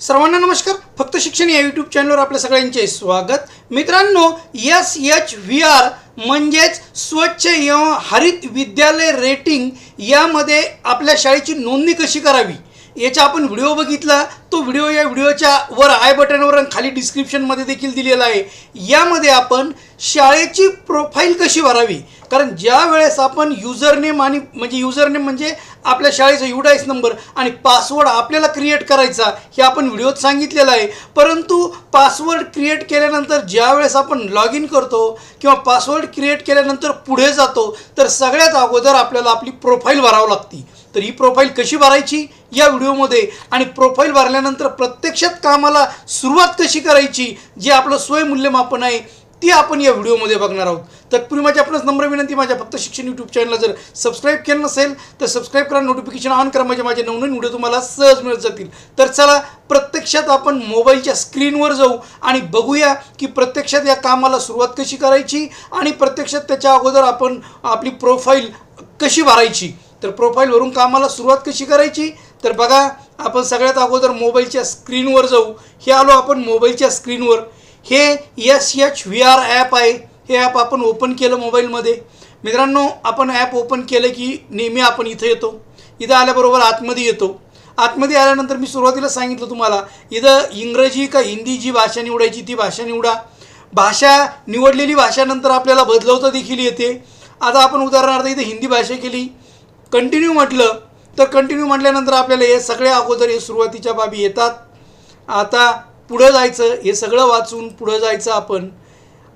सर्वांना नमस्कार. फक्त शिक्षण या यूट्यूब चॅनलवर आपल्या सगळ्यांचे स्वागत. मित्रांनो एस एच व्ही आर म्हणजेच स्वच्छ एवं हरित विद्यालय रेटिंग यामध्ये आपल्या शाळेची नोंदणी कशी करावी? याचा आपण व्हिडिओ बघितला तो व्हिडिओ या व्हिडिओच्या वर आय बटनवर आणि खाली डिस्क्रिप्शनमध्ये देखील दिलेला आहे. यामध्ये आपण शाळेची प्रोफाईल कशी भरावी? कारण ज्या वेळेस आपण युजरनेम आणि म्हणजे युजरनेम म्हणजे आपल्या शाळेचा युडाईस नंबर आणि पासवर्ड आपल्याला क्रिएट करायचा हे आपण व्हिडिओत सांगितलेलं आहे. परंतु पासवर्ड क्रिएट केल्यानंतर ज्या वेळेस आपण लॉग इन करतो किंवा पासवर्ड क्रिएट केल्यानंतर पुढे जातो तर सगळ्यात अगोदर आपल्याला आपली प्रोफाईल भरावं लागती. तर ही प्रोफाईल कशी भरायची? या व्हिडिओमध्ये आणि प्रोफाईल भरल्यानंतर प्रत्यक्षात कामाला सुरुवात कशी करायची जे आपलं स्वयंमूल्यमापन आहे ती आपण या व्हिडिओमध्ये बघणार आहोत. तत्पूर्वी माझी आपणच नम्र विनंती माझ्या फक्त शिक्षण यूट्यूब चॅनलला जर सबस्क्राईब केलं नसेल तर सबस्क्राईब करा नोटिफिकेशन ऑन करा म्हणजे माझे नवनवीन व्हिडिओ तुम्हाला सहज मिळत जातील. तर चला प्रत्यक्षात आपण मोबाईलच्या स्क्रीनवर जाऊ आणि बघूया की प्रत्यक्षात या कामाला सुरुवात कशी करायची आणि प्रत्यक्षात त्याच्या अगोदर आपण आपली प्रोफाईल कशी भरायची. तर प्रोफाईलवरून कामाला सुरुवात कशी करायची? तर बघा आपण सगळ्यात अगोदर मोबाईलच्या स्क्रीनवर जाऊ. हे आलो आपण मोबाईलच्या स्क्रीनवर. हे S H V R app आहे. हे ॲप आपण ओपन केलं मोबाईलमध्ये. मित्रांनो आपण ॲप ओपन केलं की नेहमी आपण इथं येतो. इथं आल्याबरोबर आतमध्ये येतो. आतमध्ये आल्यानंतर मी सुरुवातीला सांगितलं तुम्हाला इथं इंग्रजी का हिंदी जी भाषा निवडायची ती भाषा निवडा. भाषा निवडलेली भाषानंतर आपल्याला बदलवता देखील येते. आता आपण उदाहरणार्थ इथं हिंदी भाषा केली. कंटिन्यू म्हटलं तर कंटिन्यू म्हटल्यानंतर आपल्याला हे सगळे अगोदर हे सुरुवातीच्या बाबी येतात. आता पुढं जायचं हे सगळं वाचून पुढं जायचं आपण.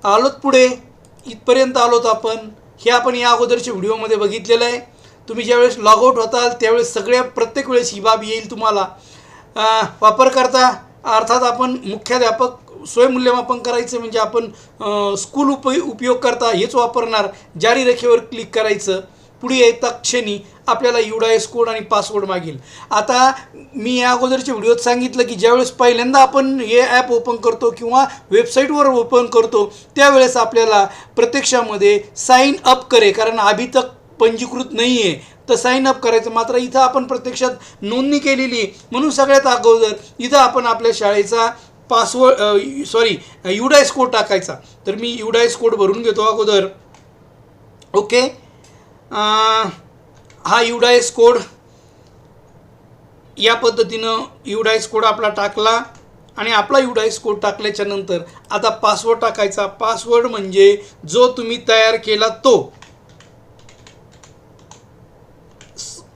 आलोत पुढे इथपर्यंत आलोत आपण. हे आपण या अगोदरच्या व्हिडिओमध्ये बघितलेलं आहे. तुम्ही ज्यावेळेस लॉगआउट होताल त्यावेळेस सगळ्या प्रत्येक वेळेस ही बाब येईल तुम्हाला. वापरकर्ता अर्थात आपण मुख्याध्यापक स्वयंमूल्यमापन करायचं म्हणजे आपण स्कूल उप उपयोग करता हेच वापरणार. जारी रेखेवर क्लिक करायचं. पुढे येता क्षणी आपल्याला युडायस कोड आणि पासवर्ड मागेल. आता मी या अगोदरच्या व्हिडिओत सांगितलं की ज्यावेळेस पहिल्यांदा आपण हे ॲप ओपन करतो किंवा वेबसाईटवर ओपन करतो त्यावेळेस आपल्याला प्रत्यक्षामध्ये साईन अप करे कारण अभी तक पंजीकृत नाही आहे तर साईन अप करायचं मात्र इथं आपण प्रत्यक्षात नोंदणी केलेली आहे. म्हणून सगळ्यात अगोदर इथं आपण आपल्या शाळेचा पासवर्ड सॉरी युडायस कोड टाकायचा. तर मी युडायस कोड भरून घेतो अगोदर. ओके हा युडायस कोड या पद्धतीनं युडायस कोड आपला टाकला आणि आपला युडायस कोड टाकल्याच्या नंतर आता पासवर्ड टाकायचा. पासवर्ड म्हणजे जो तुम्ही तयार केला तो.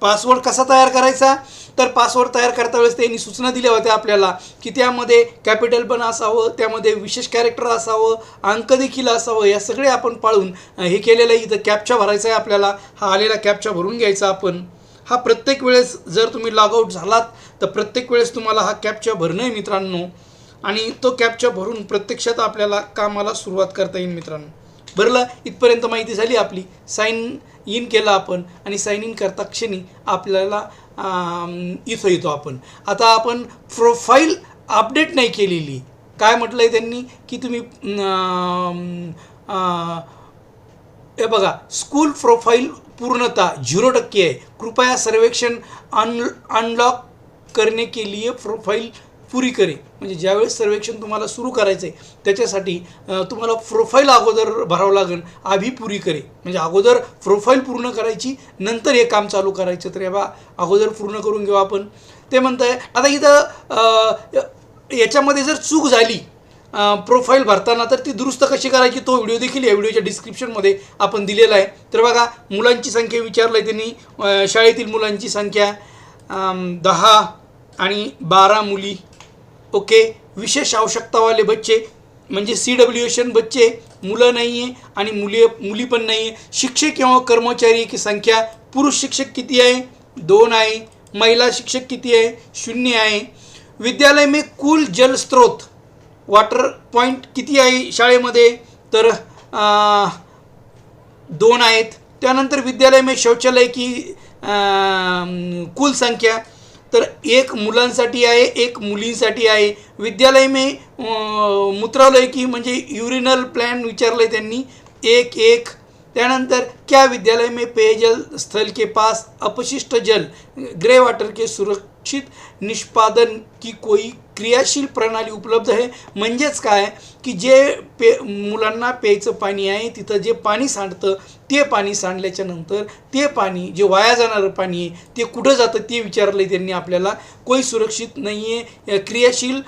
पासवर्ड कसा तयार करायचा? तर पासवर्ड तयार करता वेळेस त्यांनी सूचना दिल्या होत्या आपल्याला की त्यामध्ये कॅपिटल पण असावं त्यामध्ये विशेष कॅरेक्टर असावं अंक देखील असावं या सगळे आपण पाळून हे केलेलं आहे. इथं कॅपचा भरायचा आहे आपल्याला. हा आलेला कॅपचा भरून घ्यायचा आपण. हा प्रत्येक वेळेस जर तुम्ही लॉगआउट झालात तर प्रत्येक वेळेस तुम्हाला हा कॅपचा भरणं आहे मित्रांनो. आणि तो कॅपचा भरून प्रत्यक्षात आपल्याला कामाला सुरुवात करता येईल मित्रांनो. भरलं इथपर्यंत माहिती झाली आपली. साईन इन केलं आपण आणि साईन इन करता क्षणी आपल्याला इथं येतो आपण. आता आपण प्रोफाईल अपडेट नाही केलेली. काय म्हटलं आहे त्यांनी? की तुम्ही हे बघा स्कूल प्रोफाईल पूर्णता झिरो टक्के आहे. कृपया सर्वेक्षण अन अनलॉक करने के लिए प्रोफाईल पुरी करे. म्हणजे ज्यावेळेस सर्वेक्षण तुम्हाला सुरू करायचं आहे त्याच्यासाठी तुम्हाला प्रोफाईल अगोदर भरावं लागेल आधी पुरी करे. म्हणजे अगोदर प्रोफाईल पूर्ण करायची नंतर हे काम चालू करायचं. तर हे बा अगोदर पूर्ण करून घेऊ आपण. ते म्हणताय आहे आता इथं याच्यामध्ये जर चूक झाली प्रोफाईल भरताना तर ती दुरुस्त कशी करायची? तो व्हिडिओ देखील या व्हिडिओच्या डिस्क्रिप्शनमध्ये आपण दिलेला आहे. तर बघा मुलांची संख्या विचारलं आहे त्यांनी शाळेतील मुलांची संख्या दहा आणि बारा मुली. ओके? विशेष आवश्यकतावाले बच्चे म्हणजे सी डब्ल्यू एशन बच्चे मुलं नाही आहे आणि मुली मुली पण नाही आहे शिक्षक किंवा कर्मचारी की संख्या पुरुष शिक्षक किती आहे? दोन आहे. महिला शिक्षक किती आहे? शून्य आहे. विद्यालय में कुल जल स्रोत वॉटर पॉईंट किती आहे शाळेमध्ये? तर आ, दोन आहेत. त्यानंतर विद्यालय में शौचालय की आ, कुल संख्या तर एक मुलांसाठी आहे एक मुलींसाठी आहे. विद्यालय में मूत्रालय की म्हणजे युरिनल प्लॅन विचारलं आहे त्यांनी. एक एक. त्यानंतर क्या विद्यालय में पेयजल स्थल के पास अपशिष्ट जल ग्रे वाटर के सुरक्षित निष्पादन की कोई क्रियाशील प्रणाली उपलब्ध आहे म्हणजेच काय? की जे पे मुलांना प्यायचं पाणी आहे तिथं जे पाणी सांडतं ते पाणी सांडल्याच्या नंतर ते पाणी जे वाया जाणारं पाणी आहे ते कुठं जातं ते विचारलं आहे त्यांनी आपल्याला. कोई सुरक्षित नाही आहे क्रियाशील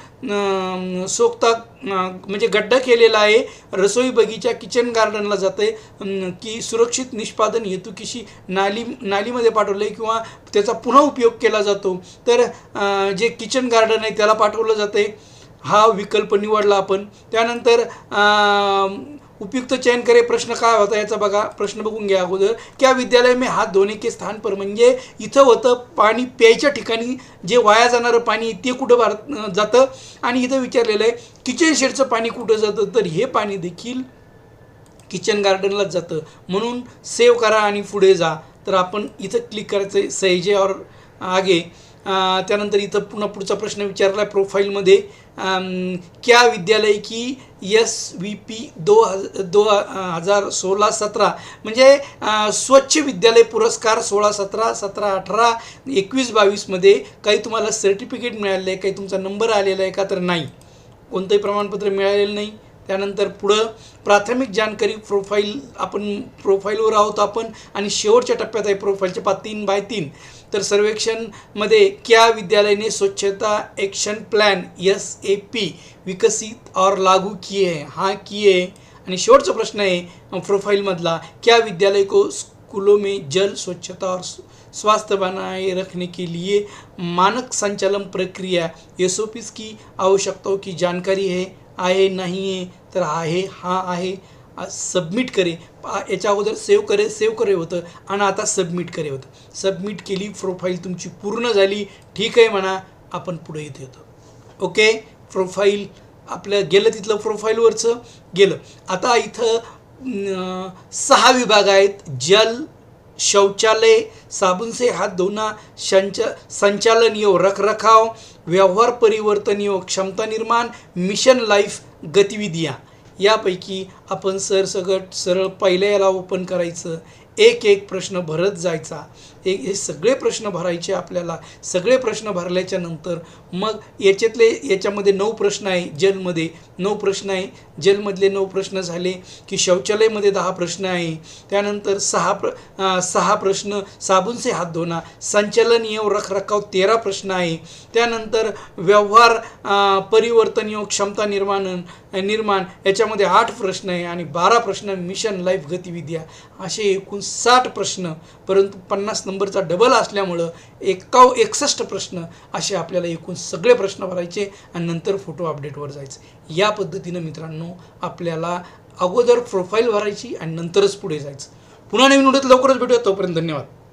सोकता सोक्ता म्हणजे गड्डा केलेला आहे. रसोई बगीचा किचन गार्डनला जातं आहे की सुरक्षित निष्पादन हेतुकीशी नाली नालीमध्ये पाठवलं आहे किंवा त्याचा पुन्हा उपयोग केला जातो. तर जे किचन गार्डन आहे त्याला पाठवलं जातं आहे हा विकल्प निवडला आपण. त्यानंतर उपयुक्त चयन करे प्रश्न काय होता याचा बघा प्रश्न बघून घ्या अगोदर. क्या विद्यालय में हात धोने के स्थान पर म्हणजे इथं होतं पाणी प्यायच्या ठिकाणी जे वाया जाणारं पाणी ते कुठं भारत जातं? आणि इथं विचारलेलं आहे किचन शेडचं पाणी कुठं जातं? तर हे पाणी देखील किचन गार्डनलाच जातं. म्हणून सेव्ह करा आणि पुढे जा. तर आपण इथं क्लिक करायचं आहे सहेजे और आगे. त्यानंतर इथं पुन्हा पुढचा प्रश्न विचारला आहे प्रोफाईलमध्ये क्या विद्यालय की एस व्ही पी दो हज दो हजार सोळा सतरा? म्हणजे स्वच्छ विद्यालय पुरस्कार सोळा सतरा सतरा अठरा एकवीस बावीसमध्ये काही तुम्हाला सर्टिफिकेट मिळालेलं आहे काही तुमचा नंबर आलेला आहे का? तर नाही. कोणतंही प्रमाणपत्र मिळालेलं नाही. त्यानंतर पुढं प्राथमिक जानकारी प्रोफाईल आपण प्रोफाईलवर आहोत आपण आणि शेवटच्या टप्प्यात आहे प्रोफाईलचे पा तीन बाय तीन. तर सर्वेक्षणमध्ये क्या विद्यालयाने स्वच्छता action plan S A P विकसित और लागू किए है? हा किए. आणि शेवटचा प्रश्न आहे प्रोफाईलमधला क्या विद्यालय को स्कूलों में जल स्वच्छता और स्वास्थ्य बनाए रखने के लिए मानक संचालन प्रक्रिया एस ओ की आवश्यकताओं की जानकारी है? आहे नाही आहे तर आहे हा आहे सबमिट करे. याच्या अगोदर सेव्ह करे सेव्ह करे होतं आणि आता सबमिट करे होतं. सबमिट केली प्रोफाईल तुमची पूर्ण झाली. ठीक आहे म्हणा आपण पुढे येत येतो. ओके प्रोफाईल आपलं गेलं तिथलं प्रोफाईलवरचं गेलं. आता इथं सहा विभाग आहेत. जल शौचालय साबुनसे हात हाथ संच संचालन रखरखाव व्यवहार परिवर्तन योग क्षमता निर्माण मिशन लाईफ गतिविधिया. यापैकी आपण सरसगट सरळ पहिल्या याला ओपन करायचं. एक एक प्रश्न भरत जायचा. एक हे सगळे प्रश्न भरायचे आपल्याला सगळे प्रश्न भरल्याच्या नंतर मग याच्यातले याच्यामध्ये नऊ प्रश्न आहे जलमध्ये. नऊ प्रश्न आहे. जलमधले नऊ प्रश्न झाले की शौचालयमध्ये दहा प्रश्न आहे. त्यानंतर सहा प्र सहा प्रश्न साबुनचे हात धोणा संचालन योग रखरखाव तेरा प्रश्न आहे. त्यानंतर व्यवहार अं, परिवर्तन क्षमता निर्माण निर्माण याच्यामध्ये आठ प्रश्न आहे आणि बारा प्रश्न मिशन लाईफ गतिविद्या असे एकूण साठ प्रश्न परंतु पन्नास नंबरचा डबल असल्यामुळं एकाव एकसष्ट प्रश्न असे आपल्याला एकूण सगळे प्रश्न भरायचे आणि नंतर फोटो अपडेटवर जायचं. या पद्धतीनं मित्रांनो आपल्याला अगोदर प्रोफाईल भरायची आणि नंतरच पुढे जायचं. पुन्हा नवीन उडत लवकरच भेटूया. तोपर्यंत धन्यवाद.